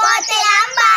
பள்ளி